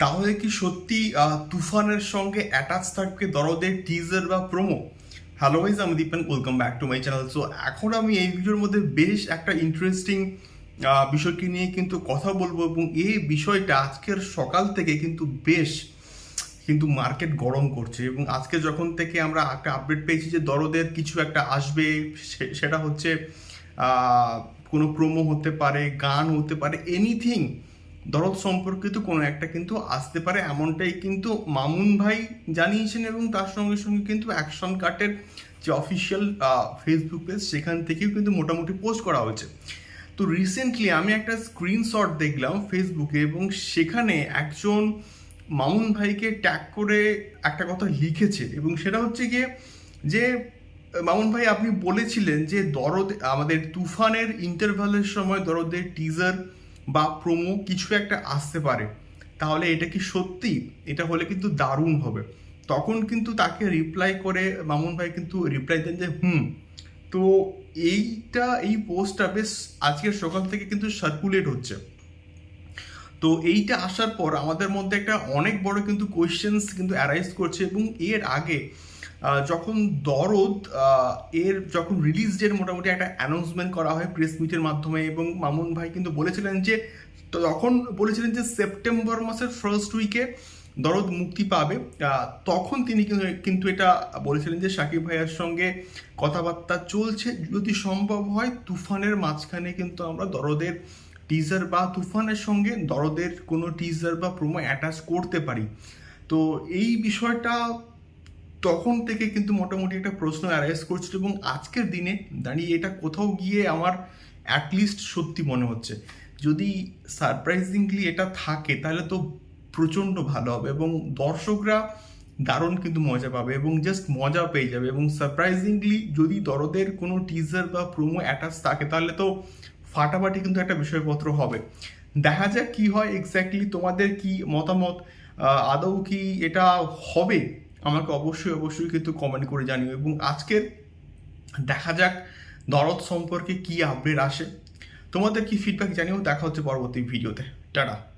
তাহলে কি সত্যি তুফানের সঙ্গে অ্যাটাচ থাকবে দরদের টিজার বা প্রোমো হ্যালো ভাইজ আমি Dipen welcome back to my channel so এখন আমি এই ভিডিওর মধ্যে বেশ একটা ইন্টারেস্টিং বিষয়কে নিয়ে কিন্তু কথা বলব এবং এই বিষয়টা আজকের সকাল থেকে কিন্তু বেশ, কিন্তু মার্কেট গরম করছে এবং আজকে যখন থেকে আমরা একটা আপডেট পেয়েছি যে দরদের কিছু একটা আসবে সেটা হচ্ছে কোনো প্রোমো হতে পারে, গান হতে পারে এনিথিং দরদ সম্পর্কিত কোনো একটা কিন্তু আসতে পারে, এমনটাই কিন্তু মামুন ভাই জানিয়েছেন এবং তার সঙ্গে সঙ্গে কিন্তু অ্যাকশন কাটের যে অফিসিয়াল ফেসবুক পেজ সেখান থেকেও কিন্তু মোটামুটি পোস্ট করা হয়েছে। তো রিসেন্টলি আমি একটা স্ক্রিনশট দেখলাম ফেসবুকে এবং সেখানে একজন মামুন ভাইকে ট্যাগ করে একটা কথা লিখেছে এবং সেটা হচ্ছে গিয়ে যে, মামুন ভাই আপনি বলেছিলেন যে দরদ, আমাদের তুফানের ইন্টারভালের সময় দরদের টিজার বা প্রোমো কিছু একটা আসতে পারে, তাহলে এটা কি সত্যি? এটা হলে কিন্তু দারুণ হবে। তখন কিন্তু তাকে রিপ্লাই করে মামুন ভাই কিন্তু রিপ্লাই দেন যে, হুম। তো এইটা, এই পোস্টটা বেশ আজকের সকাল থেকে কিন্তু সার্কুলেট হচ্ছে। তো এইটা আসার পর আমাদের মধ্যে একটা অনেক বড় কিন্তু কোয়েশ্চেন্স কিন্তু অ্যারাইজ করছে এবং এর আগে যখন দরদ এর যখন রিলিজ ডেট মোটামুটি একটা অ্যানাউন্সমেন্ট করা হয় প্রেস মিটের মাধ্যমে এবং মামুন ভাই কিন্তু বলেছিলেন যে তখন বলেছিলেন যে সেপ্টেম্বর মাসের ফার্স্ট উইকে দরদ মুক্তি পাবে। তখন তিনি কিন্তু এটা বলেছিলেন যে সাকিব ভাইয়ের সঙ্গে কথাবার্তা চলছে। যদি সম্ভব হয়, তুফানের মাঝখানে কিন্তু আমরা দরদের টিজার বা তুফানের সঙ্গে দরদের কোনো টিজার বা প্রোমো অ্যাটাচ করতে পারি। তো এই বিষয়টা তখন থেকে কিন্তু মোটামুটি একটা প্রশ্ন অ্যারাইজ করছিল এবং আজকের দিনে দাঁড়িয়ে এটা কোথাও গিয়ে আমার অ্যাটলিস্ট সত্যি মনে হচ্ছে। যদি সারপ্রাইজিংলি এটা থাকে, তাহলে তো প্রচণ্ড ভালো হবে এবং দর্শকরা দারুণ কিন্তু মজা পাবে এবং জাস্ট মজা পেয়ে যাবে এবং সারপ্রাইজিংলি যদি দরদের কোনো টিজার বা প্রোমো অ্যাটাচ থাকে, তাহলে তো ফাটাফাটি কিন্তু একটা বিষয়পত্র হবে। দেখা যাক কি হয় এক্স্যাক্টলি তোমাদের কি মতামত আদৌ কি এটা হবে? আমাকে অবশ্যই অবশ্যই কিন্তু কমেন্ট করে জানিও। এবং আজকে দেখা যাক দরদ সম্পর্কে কি আপডেট আসে। তোমাদের কি ফিডব্যাক জানিও, দেখা হচ্ছে পরবর্তী ভিডিওতে টাটা।